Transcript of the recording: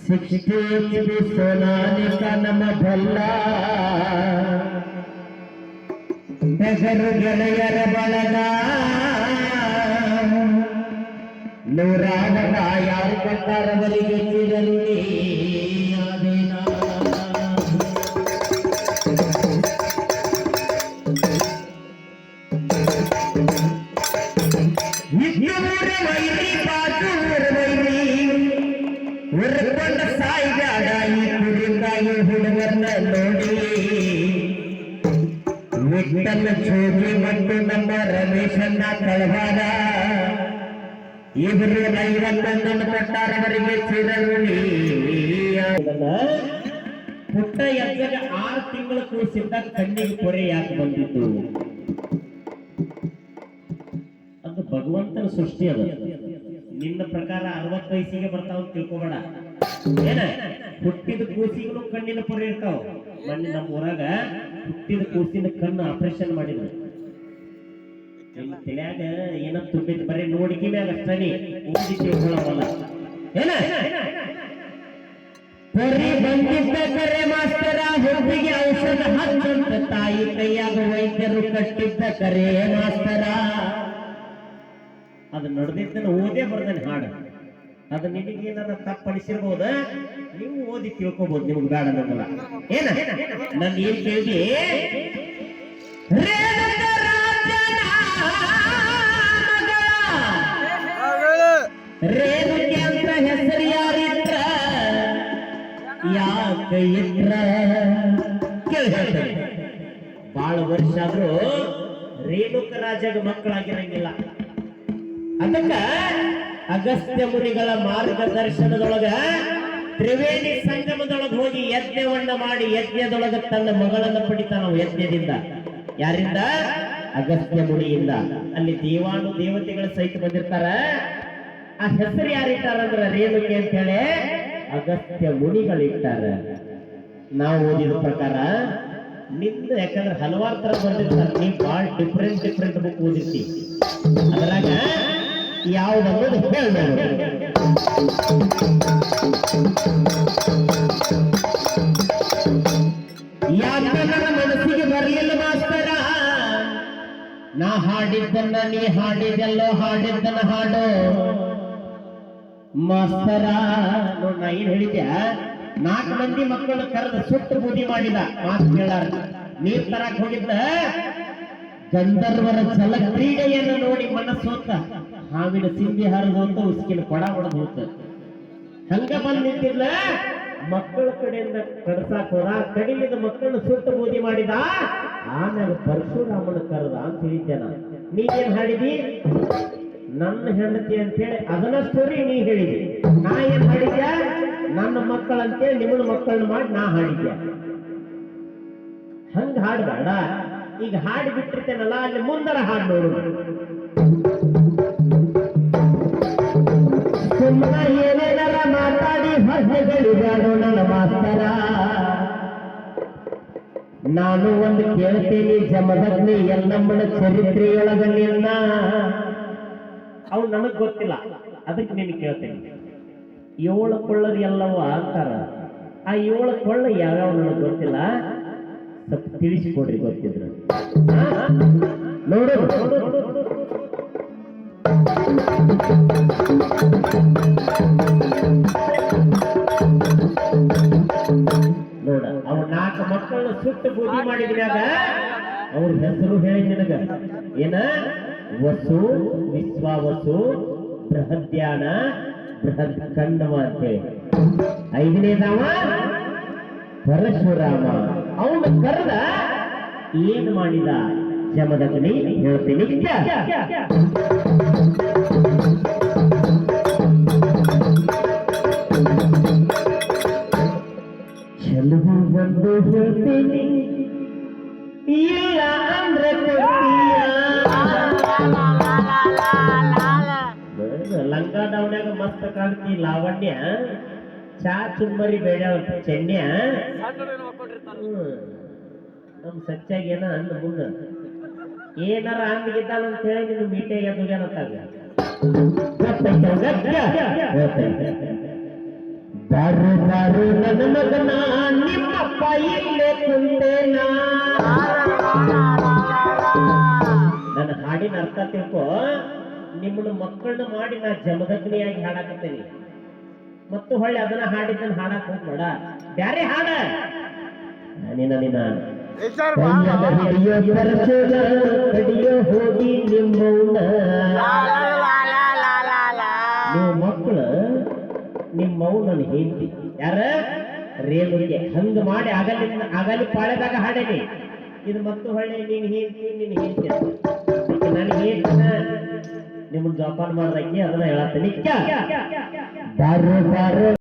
Sixty Sonalika ನಮ್ಮ ಬಲ್ಲ ಟಗರು ಗೆಳೆಯರ ಬಳಗ ನೂರಾಗದ ಯಾರು ಕೊಟ್ಟಾರ ಬಲಿಗೆ ಚಿರಲಿ ಉರ್ಕೊಂಡ ಸಾಯಿಗಾಡ ಈ ಕುರಿಗಾಗಿ ಹುಡುಗನ್ನ ನೋಡಿ. ವಿಠಲ ಚೋಗಿ ಮತ್ತು ನಮ್ಮ ರಮೇಶನ್ನ ಕಳವಾದ ಇವರು ಐವತ್ತೊಂದನ್ನು ಕೊಟ್ಟಾರವರಿಗೆ ಚಿರರುಣಿ ಪುಟ್ಟ ಎದ್ದಗ ಆರು ತಿಂಗಳು ಕೂಸಿದ್ದ ಕಣ್ಣಿಗೆ ಪೊರೆ ಯಾಕೆ ಬಂದಿದ್ದು ಅದು ಭಗವಂತನ ಸೃಷ್ಟಿ ಅದು. ನಿನ್ನ ಪ್ರಕಾರ ಅರವತ್ತು ವಯಸ್ಸಿಗೆ ಬರ್ತಾವ ತಿಳ್ಕೊಬೇಡ. ಏನ? ಹುಟ್ಟಿದ ಕೂಸಿಗೂ ಕಣ್ಣಿನ ಪೊರೆ ಇರ್ತಾವ. ಮೊನ್ನೆ ನಮ್ಮ ಊರಾಗ ಹುಟ್ಟಿದ ಕೂಸಿನ ಕಣ್ಣು ಆಪರೇಷನ್ ಮಾಡಿದ್ರು. ನಮ್ಮ ತಲೆಯಾಗ ಏನ ತುಂಬಿದ್ ಬರೀ ನೋಡಿಕೆ ಮ್ಯಾಗ ಅಷ್ಟೇ ತಿಳ್ಕೊಳ್ಳವಲ್ಲ ಪೊರೆ ಕರೆ ಮಾಸ್ತರ ಹುಬ್ಬಿಗೆ ಔಷಧ ಹಚ್ಚಂತ ತಾಯಿ ಕೈಯಾಗ ವೈದ್ಯರು ಕಟ್ಟಿದ್ದ ಕರೆ ಮಾಸ್ತರ. ಅದು ನಡೆದಿದ್ದನ್ನು ಓದೇ ಬರ್ದೇನೆ ಹಾಡು. ಅದು ನಿನಗೆ ಏನಾರ ತಪ್ಪಡಿಸಿರ್ಬೋದ? ನೀವು ಓದಿ ತಿಳ್ಕೊಬಹುದು ನಿಮ್ಗೆ ಬೇಡ ನಮ್ಮಲ್ಲ ಏನ? ನನ್ನ ಏನ್ ಕೇಳಿ ರೇಣುಕ ಅಂತ ಹೆಸರು ಯಾರಿದ್ರ? ಯಾಕೆ ಇದ್ರ? ಕೇಳಿ ಹೇಳ್ತಾರೆ ಬಹಳ ವರ್ಷ ಆದ್ರೂ ರೇಣುಕ ರಾಜಗ ಮಕ್ಕಳಾಗಿರಂಗಿಲ್ಲ. ಅದಕ್ಕ ಅಗಸ್ತ್ಯ ಮುನಿಗಳ ಮಾರ್ಗದರ್ಶನದೊಳಗ ತ್ರಿವೇಣಿ ಸಂಗಮದೊಳಗೆ ಹೋಗಿ ಯಜ್ಞವನ್ನ ಮಾಡಿ ಯಜ್ಞದೊಳಗ ತನ್ನ ಮಗಳನ್ನ ಪಡಿತಾನ ನಾವು ಯಜ್ಞದಿಂದ. ಯಾರಿಂದ? ಅಗಸ್ತ್ಯ ಮುನಿಯಿಂದ. ಅಲ್ಲಿ ದೇವಾನು ದೇವತೆಗಳ ಸಹಿತ ಬಂದಿರ್ತಾರ. ಆ ಹೆಸರು ಯಾರಿಟ್ಟಾರಂದ್ರ ರೇಣುಕೆ ಅಂತ ಹೇಳಿ ಅಗಸ್ತ್ಯ ಮುನಿಗಳಿಟ್ಟಾರ. ನಾವು ಓದಿದ ಪ್ರಕಾರ ನಿಂದ ಯಾಕಂದ್ರೆ ಹಲವಾರು ತರ ಬಂದಿರ್ತಾರೆ. ನೀವು ಭಾಳ ಡಿಫ್ರೆಂಟ್ ಡಿಫ್ರೆಂಟ್ ಬುಕ್ ಓದಿರ್ತಿ. ಅದ್ರಾಗ ಯಾವ್ದನ್ನೋದು ಹೇಳಬಹುದು ಮನಸ್ಸಿಗೆ ಬರಲಿಲ್ಲ ಮಾಸ್ತರ? ನಾ ಹಾಡಿದ್ದನ್ನ ನೀ ಹಾಡಿದೆಲ್ಲೋ ಹಾಡಿದ್ದನ್ನ ಹಾಡು. ಮಾಸ್ತರ ನಾ ಏನ್ ಹೇಳಿದ್ಯಾ? ನಾಲ್ಕು ಮಂದಿ ಮಕ್ಕಳು ಕರೆದು ಸುಟ್ಟು ಬೂದಿ ಮಾಡಿದ. ಮಾತು ಕೇಳಾರ. ನೀರ್ ತರಕ್ ಹೋಗಿದ್ದ ಗಂಧರ್ವರ ಜಲ ಕ್ರೀಡೆಯನ್ನು ನೋಡಿ ಮನಸ್ಸೋತ ಹಾವಿನ ಸಿಂಧಿ ಹರಿದು ಹೋತ ಉಸ್ಕಿನ ಕೊಡ ಹೊಡೆದು ಹೋತ ಹಂಗ ಬಂದ್ ನಿಂತಿಲ್ಲ ಮಕ್ಕಳ ಕಡೆಯಿಂದ ಕಡ್ಸಾಕ್ ಹೋದ ಕಡಿಲಿದ ಮಕ್ಕಳನ್ನ ಸುಟ್ಟು ಬೂದಿ ಮಾಡಿದ. ಆಮೇಲೆ ಪರಶುರಾಮನ ಕರೆದ ಅಂತ ಹೇಳಿದ್ದೇನ ನೀನೇನ್ ಹಾಡಿದಿ? ನನ್ನ ಹೆಂಡತಿ ಅಂತೇಳಿ ಅದನ್ನ ಸ್ಟೋರಿ ನೀ ಹೇಳಿದಿ. ನಾ ಏನ್ ಹಾಡಿದ್ಯ? ನನ್ನ ಮಕ್ಕಳಂತೇಳಿ ನಿಮ್ಮನ ಮಕ್ಕಳನ್ನ ಮಾಡಿ ನಾ ಹಾಡಿದ್ಯ? ಹಂಗ ಹಾಡ್ಬೇಡ. ಈಗ ಹಾಡಿ ಬಿಟ್ಟಿರ್ತೇನಲ್ಲ, ಅಲ್ಲಿ ಮುಂದರ ಹಾಡು ನೋಡು. ಸುಮ್ಮನ ಏನೇನಾರ ಮಾತಾಡಿ ಹೊಸಗಳಿಗಾಡು ನನ್ನ ಮಾಸ್ತರ. ನಾನು ಒಂದು ಕೇಳ್ತೀನಿ ಜಮದಗ್ನಿ ಎಲ್ಲಮ್ಮನ ಚರಿತ್ರೆಯೊಳಗ ನಿನ್ನ ಅವು ನನಗ್ ಗೊತ್ತಿಲ್ಲ ಅದಕ್ಕೆ ನಿನ್ ಕೇಳ್ತೀನಿ. ಏಳು ಕೊಳ್ಳರು ಎಲ್ಲವ ಅಂತಾರ. ಆ ಏಳು ಕೊಳ್ಳ ಯಾವ್ಯಾವ ನನಗೆ ಗೊತ್ತಿಲ್ಲ? ಸ್ವಲ್ಪ ತಿಳಿಸಿಕೊಡ್ರಿ ಗೊತ್ತಿದ್ರು. ನೋಡು. ನೋಡ ಅವ ನಾಲ್ಕು ಮಕ್ಕಳನ್ನ ಸುಟ್ಟು ಬುದ್ಧಿ ಮಾಡಿದ್ರಾಗ ಅವ್ರ ಹೆಸರು ಹೇಳಿ ನಿನಗ. ಏನ? ವಸು, ವಿಶ್ವಾವಸು, ಬೃಹದ್ಯಾನ ಬೃಹತ್ ಕಂಡವ ಅಂತೇಳಿ. ಐದನೇದವ? ಪರಶುರಾಮ. ಅವನು ಕರೆದ, ಏನ್ ಮಾಡಿದ? ಜಮದಗ್ನಿ, ಹೇಳ್ತೀನಿ. ಚೆಲುವು ಒಂದು ಹೇಳ್ತೀನಿ. ಇಲ್ಲ ಅಂದ್ರೆ ಲಂಗ ಡೌನ್ಯಾಗ ಮಸ್ತ್ ಕಾಣ್ತಿ ಲಾವಣ್ಯ. ಚಾ ಚುಮ್ಮರಿ ಬೇಡ ಚೆನ್ಯ ನಮ್ ಸಚ್ಚಾಗ ಏನ ಅಂದ ಮುಂದ ಏನಾರ ಅಂದಿದ್ದಾನ ಅಂತ ಹೇಳಿ ನಿಮ್ಗೆ ಮೀಟೆ ಎದುಗೇನತ್ತಾಗ ಬಾರು ಬಾರು ನನ್ನ ಮಗನ ನಿಮ್ಮಪ್ಪ ಇಲ್ಲೇ ಕುಂತೇನ. ನನ್ನ ಹಾಡಿನ ಅರ್ಥ ತಿಳ್ಕೊ. ನಿಮ್ಮನ್ನ ಮಕ್ಕಳನ್ನ ಮಾಡಿ ನಾ ಜಮದಗ್ನಿಯಾಗಿ ಹಾಡಾಕತ್ತೇನಿ. ಮತ್ತು ಹೊಳ್ಳಿ ಅದನ್ನ ಹಾಡಿದ್ದನ್ನ ಹಾಡಕ್ ಹೋಗ್ಬೇಡ. ಬ್ಯಾರೆ ಹಾಡ. ನಿನ್ನ ನಿನ್ನ ನಿಮ್ಮ ಮೌನ ಹೆಂಡತಿ. ಯಾರ? ರೇಣುಗೆ. ಹಂಗ ಮಾಡಿ ಆಗಲಿ ಆಗಲಿ ಪಾಳೆದಾಗ ಹಾಡೇನಿ. ಇದು ಮತ್ತು ಹೊಳ್ಳೆ, ನೀನ್ ಹೆಂಡತಿ, ನಿನ್ ಹೇಳ್ತಿ ನನಗೆ ಹೇಳ್ತಾನ ನಿಮ್ಮನ್ನ ಜೋಪಾನ ಅದನ್ನ ಹೇಳತ್ತೀನಿ. ಬಾರು.